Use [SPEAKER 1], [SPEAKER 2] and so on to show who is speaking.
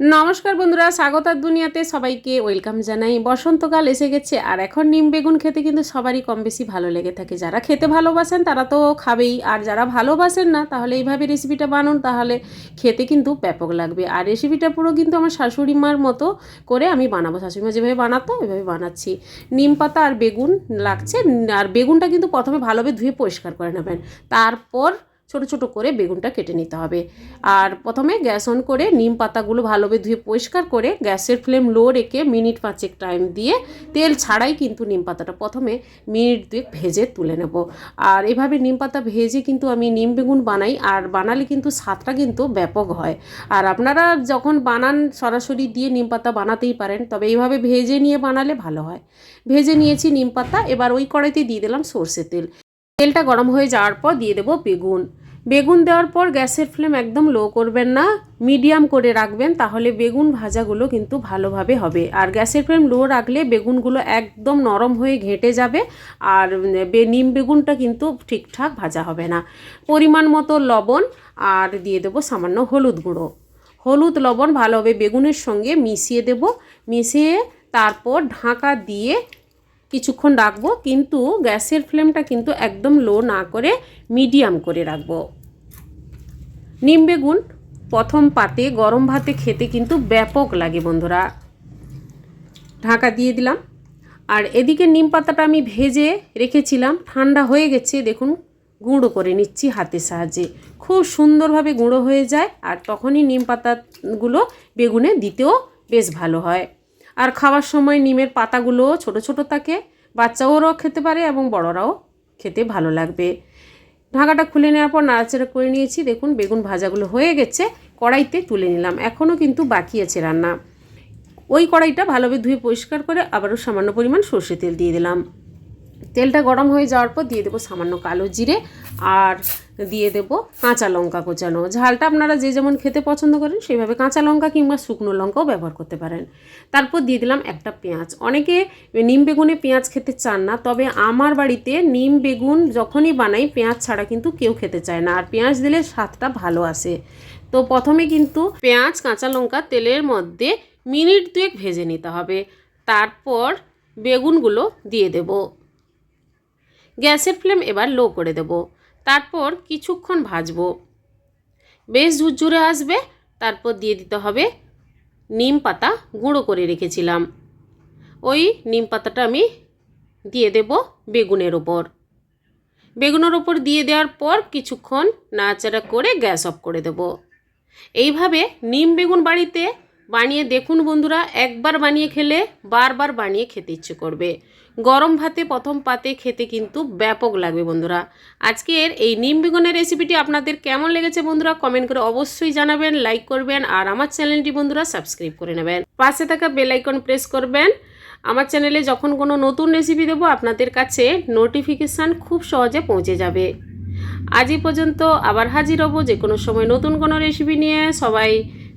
[SPEAKER 1] নমস্কার বন্ধুরা স্বাগতার দুনিয়াতে সবাইকে ওয়েলকাম জানাই। বসন্তকাল এসে গেছে আর এখন নিম বেগুন খেতে কিন্তু সবারই কম বেশি ভালো লেগে থাকে। যারা খেতে ভালোবাসেন তারা তো খাবেই, আর যারা ভালোবাসেন না তাহলে এইভাবে রেসিপিটা বানুন, তাহলে খেতে কিন্তু ব্যাপক লাগবে। আর রেসিপিটা পুরো কিন্তু আমার শাশুড়ি মার মতো করে আমি বানাবো। শাশুড়ি মা যেভাবে বানাতো এভাবে বানাচ্ছি। নিম পাতা আর বেগুন লাগছে, আর বেগুনটা কিন্তু প্রথমে ভালোভাবে ধুয়ে পরিষ্কার করে নেবেন। তারপর ছোট ছোট করে বেগুনটা কেটে নিতে হবে। আর প্রথমে গ্যাস অন করে নিম পাতাগুলো ভালোভাবে ধুয়ে পরিষ্কার করে গ্যাসের ফ্লেম লো রেখে মিনিট পাঁচেক টাইম দিয়ে তেল ছাড়াই কিন্তু নিম পাতাটা প্রথমে মিনিট দুয়েক ভেজে তুলে নেব। আর এভাবে নিম পাতা ভেজে কিন্তু আমি নিম বেগুন বানাই, আর বানালে কিন্তু স্বাদটা কিন্তু ব্যাপক হয়। আর আপনারা যখন বানান, সরাসরি দিয়ে নিম পাতা বানাতেই পারেন, তবে এইভাবে ভেজে নিয়ে বানালে ভালো হয়। ভেজে নিয়েছি নিম পাতা, এবার ওই কড়াইতে দিয়ে দিলাম সর্ষে তেল। তেলটা গরম হয়ে যাওয়ার পর দিয়ে দেবো বেগুন। বেগুন দেওয়ার পর গ্যাসের ফ্লেম একদম লো করবেন না, মিডিয়াম করে রাখবেন, তাহলে বেগুন ভাজাগুলো কিন্তু ভালোভাবে হবে। আর গ্যাসের ফ্লেম লো রাখলে বেগুনগুলো একদম নরম হয়ে ঘেঁটে যাবে, আর নিম বেগুনটা কিন্তু ঠিকঠাক ভাজা হবে না। পরিমাণ মতো লবণ, আর দিয়ে দেবো সামান্য হলুদ গুঁড়ো। হলুদ, লবণ ভালোভাবে বেগুনের সঙ্গে মিশিয়ে দেব। মিশিয়ে তারপর ঢাকা দিয়ে কিছুক্ষণ রাখব, কিন্তু গ্যাসের ফ্লেমটা কিন্তু একদম লো না করে মিডিয়াম করে রাখব। নিম বেগুন, প্রথম পাতে গরম ভাতে খেতে কিন্তু ব্যাপক লাগে বন্ধুরা। ঢাকা দিয়ে দিলাম। আর এদিকে নিম পাতাটা আমি ভেজে রেখেছিলাম, ঠান্ডা হয়ে গেছে, দেখুন, গুঁড়ো করে নিচ্ছি হাতের সাহায্যে। খুব সুন্দরভাবে গুঁড়ো হয়ে যায় আর তখনই নিম পাতাগুলো বেগুনে দিতেও বেশ ভালো হয়। আর খাওয়ার সময় নিমের পাতাগুলো ছোট ছোট থাকে, বাচ্চাওরাও খেতে পারে এবং বড়রাও খেতে ভালো লাগবে। ঢাকাটা খুলে নেওয়ার পর নাড়াচাড়া করে নিয়েছি। দেখুন, বেগুন ভাজাগুলো হয়ে গেছে, কড়াইতে তুলে নিলাম। এখনও কিন্তু বাকি আছে রান্না। ওই কড়াইটা ভালোভাবে ধুয়ে পরিষ্কার করে আবারও সামান্য পরিমাণ সর্ষে তেল দিয়ে দিলাম। তেলটা গরম হয়ে যাওয়ার পর দিয়ে দেবো সামান্য কালো জিরে আর দিয়ে দেবো কাঁচা লঙ্কা কোচানো। ঝালটা আপনারা যে যেমন খেতে পছন্দ করেন সেইভাবে কাঁচা লঙ্কা কিংবা শুকনো লঙ্কাও ব্যবহার করতে পারেন। তারপর দিয়ে দিলাম একটা পেঁয়াজ। অনেকে নিম বেগুনে পেঁয়াজ খেতে চান না, তবে আমার বাড়িতে নিম বেগুন যখনই বানাই, পেঁয়াজ ছাড়া কিন্তু কেউ খেতে চায় না। আর পেঁয়াজ দিলে স্বাদটা ভালো আসে। তো প্রথমে কিন্তু পেঁয়াজ, কাঁচা লঙ্কা তেলের মধ্যে মিনিট দুয়েক ভেজে নিতে হবে। তারপর বেগুনগুলো দিয়ে দেবো। গ্যাসের ফ্লেম এবার লো করে দেব। তারপর কিছুক্ষণ ভাজবো। বেশ ঝুরঝুরে আসবে, তারপর দিয়ে দিতে হবে নিম পাতা গুঁড়ো করে রেখেছিলাম। ওই নিম পাতাটা আমি দিয়ে দেব বেগুনের ওপর। বেগুনের ওপর দিয়ে দেওয়ার পর কিছুক্ষণ নাচাড়া করে গ্যাস অফ করে দেব। এইভাবে নিম বেগুন বাড়িতে বানিয়ে দেখুন বন্ধুরা, একবার বানিয়ে খেলে বারবার বানিয়ে খেতে ইচ্ছে করবে। গরম ভাতে, প্রথম পাতে খেতে কিন্তু ব্যাপক লাগবে বন্ধুরা। আজকের এই নিম বেগুনের রেসিপিটি আপনাদের কেমন লেগেছে বন্ধুরা কমেন্ট করে অবশ্যই জানাবেন লাইক করবেন, আর আমার চ্যানেলটি বন্ধুরা সাবস্ক্রাইব করে নেবেন। পাশে থাকা বেল আইকন প্রেস করবেন। আমার চ্যানেলে যখন কোনো নতুন রেসিপি দেবো, আপনাদের কাছে নোটিফিকেশান খুব সহজে পৌঁছে যাবে। আজই পর্যন্ত আবার হাজির হব যে কোনো সময় নতুন কোনো রেসিপি নিয়ে। সবাই